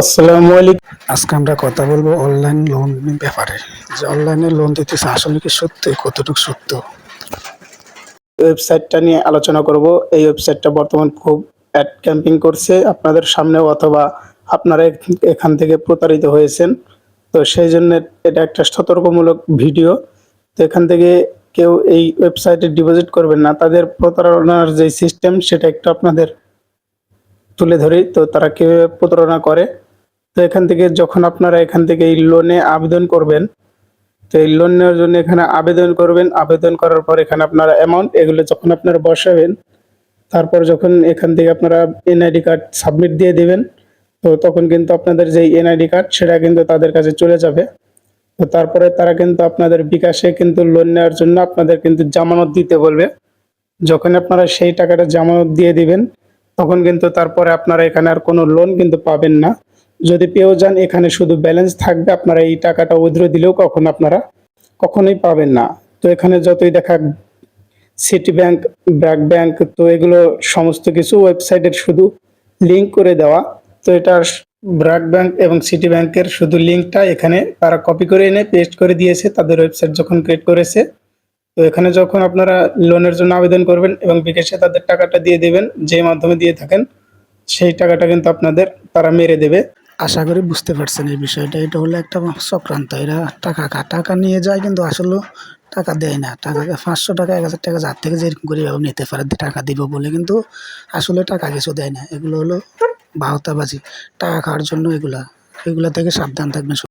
আসসালামু আলাইকুম। আজকে আমরা কথা বলব অনলাইন লোন ব্যাপারে। যে অনলাইনে লোন দিতেছে আসলে কি সত্যি? কতটুকু সত্য? ওয়েবসাইটটা নিয়ে আলোচনা করব। এই ওয়েবসাইটটা বর্তমান খুব অ্যাড ক্যাম্পিং করছে। আপনাদের সামনেও অথবা আপনারা এখান থেকে প্রতারিত হয়েছেন। তো সেই জন্য এটা একটা সতর্কমূলক ভিডিও। তো এখান থেকে কেউ এই ওয়েবসাইটে ডিপোজিট করবেন না। তাদের প্রতারণার যে সিস্টেম সেটা একটু আপনাদের তুলে ধরি। তো তারা কীভাবে প্রতারণা করে? তো এখান থেকে যখন আপনারা এখান থেকে এই লোনে আবেদন করবেন, তো এই লোন নেওয়ার জন্য এখানে আবেদন করবেন। আবেদন করার পর এখানে আপনারা অ্যামাউন্ট এগুলো যখন আপনারা বসাবেন, তারপর যখন এখান থেকে আপনারা এনআইডি কার্ড সাবমিট দিয়ে দিবেন, তো তখন কিন্তু আপনাদের যে এনআইডি কার্ড সেটা কিন্তু তাদের কাছে চলে যাবে। তো তারপরে তারা কিন্তু আপনাদের বিকাশে কিন্তু লোন নেওয়ার জন্য আপনাদের কিন্তু জামানত দিতে বলবে। যখন আপনারা সেই টাকাটা জামানত দিয়ে দিবেন, তখন কিন্তু তারপরে আপনারা এখানে আর কোনো লোন কিন্তু পাবেন না। যদি পেয়েও যান, এখানে শুধু ব্যালেন্স থাকবে, আপনারা এই টাকাটা উইথড্র দিলেও কখন আপনারা কখনোই পাবেন না। তো এখানে যতই দেখা সিটি ব্যাংক ব্র্যাক ব্যাংক তো এগুলো সমস্ত কিছু ওয়েবসাইটের শুধু লিঙ্ক করে দেওয়া। তো এটা ব্র্যাক ব্যাংক এবং সিটি ব্যাংকের শুধু লিঙ্কটা এখানে তারা কপি করে এনে পেস্ট করে দিয়েছে, তাদের ওয়েবসাইট যখন ক্রিয়েট করেছে। তো এখানে যখন আপনারা লোনের জন্য আবেদন করবেন এবং বিকাশে তাদের টাকাটা দিয়ে দেবেন, যে মাধ্যমে দিয়ে থাকেন, সেই টাকাটা কিন্তু আপনাদের তারা মেরে দেবে। আশা করি বুঝতে পারছেন এই বিষয়টা। এটা হলো একটা চক্রান্ত। এরা টাকা টাকা নিয়ে যায় কিন্তু আসলে টাকা দেয় না। টাকা পাঁচশো টাকা, এক হাজার টাকা, যার থেকে যেরকম করে এভাবে নিতে পারে, টাকা দিব বলে কিন্তু আসলে টাকা কিছু দেয় না। এগুলো হলো বাহতাবাজি। টাকা খাওয়ার জন্য এগুলা। এগুলা থেকে সাবধান থাকবেন